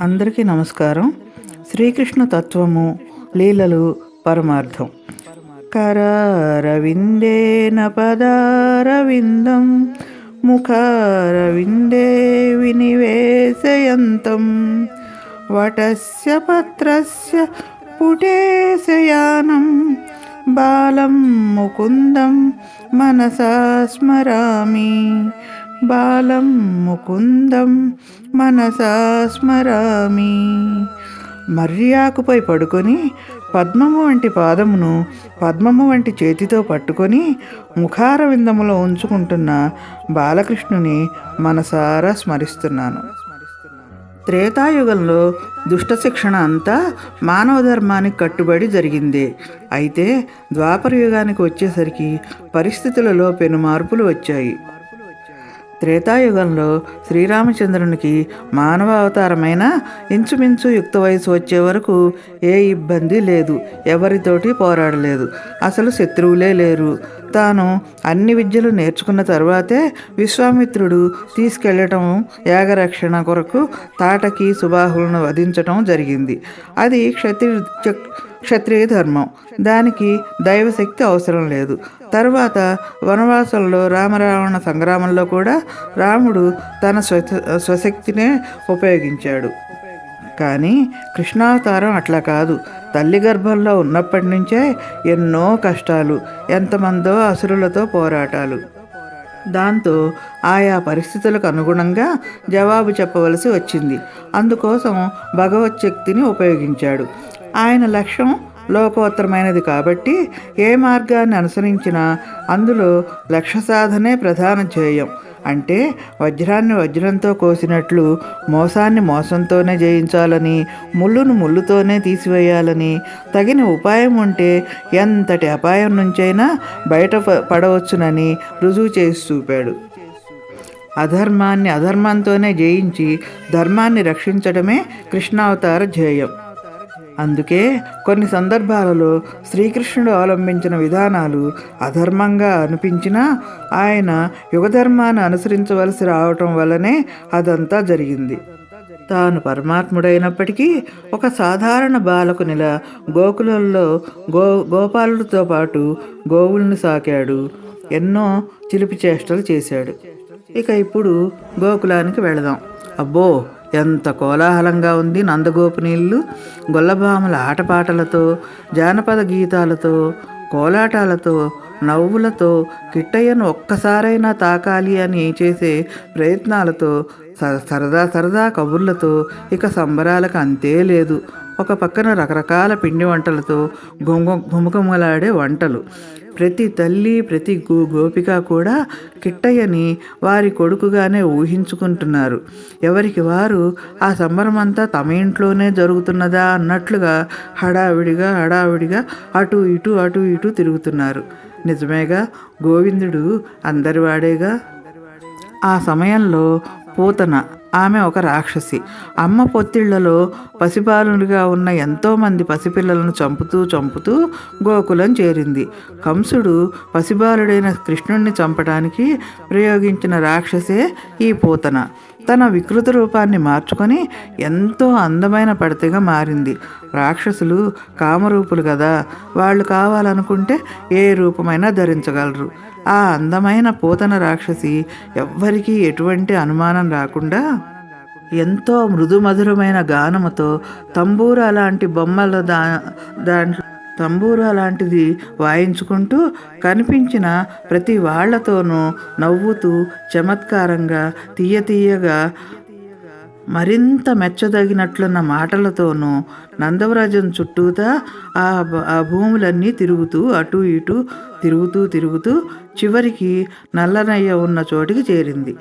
అందరికీ నమస్కారం. శ్రీకృష్ణ తత్వము లీలలు పరమార్థం. కరారవిందేన పదారవిందం ముఖారవిందే వినివేశయంతం. వటస్య పత్రస్య పుటేశయానం బాలం ముకుందం మనసా స్మరామి. బాలం ముకుందం మనసా స్మరామి. మర్యాకుపై పడుకొని పద్మము వంటి పాదమును పద్మము వంటి చేతితో పట్టుకొని ముఖార విందములో ఉంచుకుంటున్న బాలకృష్ణుని మనసారా స్మరిస్తున్నాను. త్రేతాయుగంలో దుష్ట శిక్షణ అంతా మానవ ధర్మానికి కట్టుబడి జరిగింది. అయితే ద్వాపర యుగానికి వచ్చేసరికి పరిస్థితులలో పెను మార్పులు వచ్చాయి. త్రేతాయుగంలో శ్రీరామచంద్రునికి మానవ అవతారమైన ఇంచుమించు యుక్త వయసు వచ్చే వరకు ఏ ఇబ్బంది లేదు. ఎవరితోటి పోరాడలేదు. అసలు శత్రువులే లేరు. తాను అన్ని విద్యలు నేర్చుకున్న తర్వాతే విశ్వామిత్రుడు తీసుకెళ్ళటం యాగరక్షణ కొరకు తాటకి సుబాహులను వధించటం జరిగింది. అది క్షత్రియ క్షత్రియ ధర్మం. దానికి దైవశక్తి అవసరం లేదు. తర్వాత వనవాసంలో రామరావణ సంగ్రామంలో కూడా రాముడు తన స్వ స్వశక్తినే ఉపయోగించాడు. కానీ కృష్ణావతారం అట్లా కాదు. తల్లి గర్భంలో ఉన్నప్పటి నుంచే ఎన్నో కష్టాలు ఎంతమందో అసురులతో పోరాటాలు. దాంతో ఆయా పరిస్థితులకు అనుగుణంగా జవాబు చెప్పవలసి వచ్చింది. అందుకోసం భగవత్ శక్తిని ఉపయోగించాడు. ఆయన లక్ష్యం లోకోత్తరమైనది కాబట్టి ఏ మార్గాన్ని అనుసరించినా అందులో లక్ష్య సాధనే ప్రధాన ధ్యేయం. అంటే వజ్రాన్ని వజ్రంతో కోసినట్లు మోసాన్ని మోసంతోనే జయించాలని ముళ్ళును ముళ్ళుతోనే తీసివేయాలని తగిన ఉపాయం ఉంటే ఎంతటి అపాయం నుంచైనా బయట పడవచ్చునని రుజువు చేసి చూపాడు. అధర్మాన్ని అధర్మంతోనే జయించి ధర్మాన్ని రక్షించడమే కృష్ణావతార ధ్యేయం. అందుకే కొన్ని సందర్భాలలో శ్రీకృష్ణుడు అవలంబించిన విధానాలు అధర్మంగా అనిపించినా ఆయన యుగధర్మాన్ని అనుసరించవలసి రావటం వల్లనే అదంతా జరిగింది. తాను పరమాత్ముడైనప్పటికీ ఒక సాధారణ బాలకునిలా గోకులంలో గో గోపాలుడితో పాటు గోవుల్ని సాకాడు ఎన్నో చిలిపి చేష్టలు చేశాడు. ఇక ఇప్పుడు గోకులానికి వెళదాం. అబ్బో! ఎంత కోలాహలంగా ఉంది నందగోపినీళ్ళు. గొల్లభామల ఆటపాటలతో జానపద గీతాలతో కోలాటాలతో నవ్వులతో కిట్టయ్యను ఒక్కసారైనా తాకాలి అని చేసే ప్రయత్నాలతో స- సరదా సరదా కబుర్లతో ఇక సంబరాలకు అంతే లేదు. ఒక పక్కన రకరకాల పిండి వంటలతో గుమ గుమగుమలాడే వంటలు. ప్రతి తల్లి ప్రతి గో గోపిక కూడా కిట్టయ్యని వారి కొడుకుగానే ఊహించుకుంటున్నారు. ఎవరికి వారు ఆ సంబరమంతా తమ ఇంట్లోనే జరుగుతున్నదా అన్నట్లుగా హడావిడిగా హడావిడిగా అటు ఇటు అటు ఇటు తిరుగుతున్నారు. నిజమేగా? గోవిందుడు అందరివాడేగా? ఆ సమయంలో పూతన ఆమె ఒక రాక్షసి. అమ్మ పొత్తిళ్ళలో పసిపాలునిగా ఉన్న ఎంతోమంది పసిపిల్లలను చంపుతూ చంపుతూ గోకులం చేరింది. కంసుడు పసిబాలుడైన కృష్ణుణ్ణి చంపడానికి ప్రయోగించిన రాక్షసే ఈ పూతన. తన వికృత రూపాన్ని మార్చుకొని ఎంతో అందమైన పడతగా మారింది. రాక్షసులు కామరూపులు కదా వాళ్ళు కావాలనుకుంటే ఏ రూపమైనా ధరించగలరు. ఆ అందమైన పోతన రాక్షసి ఎవ్వరికీ ఎటువంటి అనుమానం రాకుండా ఎంతో మృదుమధురమైన గానముతో తంబూరా లాంటి బొమ్మల దా దాంట్లో తంబూరా లాంటిది వాయించుకుంటూ కనిపించిన ప్రతి వాళ్ళతోనూ నవ్వుతూ చమత్కారంగా తీయ తీయగా మరింత మెచ్చదగినట్లున్న మాటలతోనూ నందవరాజం చుట్టూతా ఆ ఆ భూములన్నీ తిరుగుతూ అటు ఇటు తిరుగుతూ తిరుగుతూ చివరికి నల్లనయ్య ఉన్న చోటికి చేరింది.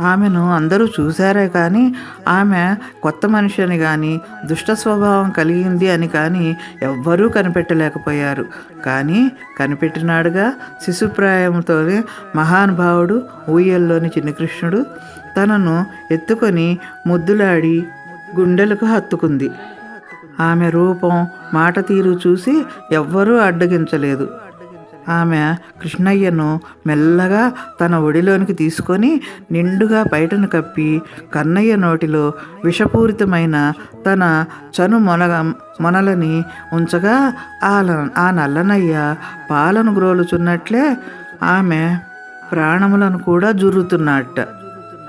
ఆమెను అందరూ చూశారే కానీ ఆమె కొత్త మనిషి అని కానీ దుష్ట స్వభావం కలిగింది అని కానీ ఎవ్వరూ కనిపెట్టలేకపోయారు. కానీ కనిపెట్టినాడుగా శిశుప్రాయంతోనే మహానుభావుడు ఊయల్లోని చిన్నకృష్ణుడు తనను ఎత్తుకొని ముద్దులాడి గుండెలకు హత్తుకుంది. ఆమె రూపం మాట తీరు చూసి ఎవ్వరూ అడ్డగించలేదు. ఆమె కృష్ణయ్యను మెల్లగా తన ఒడిలోనికి తీసుకొని నిండుగా బయటను కప్పి కన్నయ్య నోటిలో విషపూరితమైన తన చను మొనగ మొనలని ఉంచగా ఆ ల- ఆ నల్లనయ్య పాలను గ్రోలుచున్నట్లే ఆమె ప్రాణములను కూడా జుర్రుతున్నట్ట.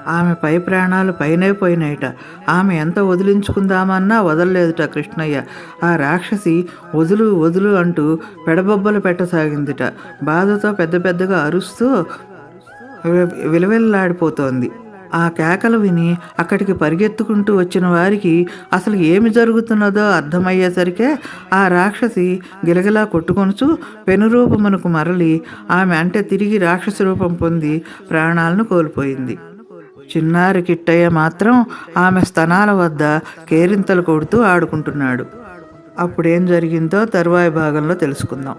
ఆమె పై ప్రాణాలు పైనే పోయినాయట. ఆమె ఎంత వదిలించుకుందామన్నా వదలలేదుట కృష్ణయ్య. ఆ రాక్షసి వదులు వదులు అంటూ పెడబొబ్బలు పెట్టసాగిందిట. బాధతో పెద్ద పెద్దగా అరుస్తూ వి- విలవిల్లాడిపోతోంది. ఆ కేకలు విని అక్కడికి పరిగెత్తుకుంటూ వచ్చిన వారికి అసలు ఏమి జరుగుతున్నదో అర్థమయ్యేసరికే ఆ రాక్షసి గిలగిలా కొట్టుకొనుచు పెనురూపమునకు మరలి ఆమె అంటే తిరిగి రాక్షస రూపం పొంది ప్రాణాలను కోల్పోయింది. చిన్నారి కిట్టయ్య మాత్రం ఆమె స్తనాల వద్ద కేరింతలు కొడుతూ ఆడుకుంటున్నాడు. అప్పుడేం జరిగిందో తరువాయి భాగంలో తెలుసుకుందాం.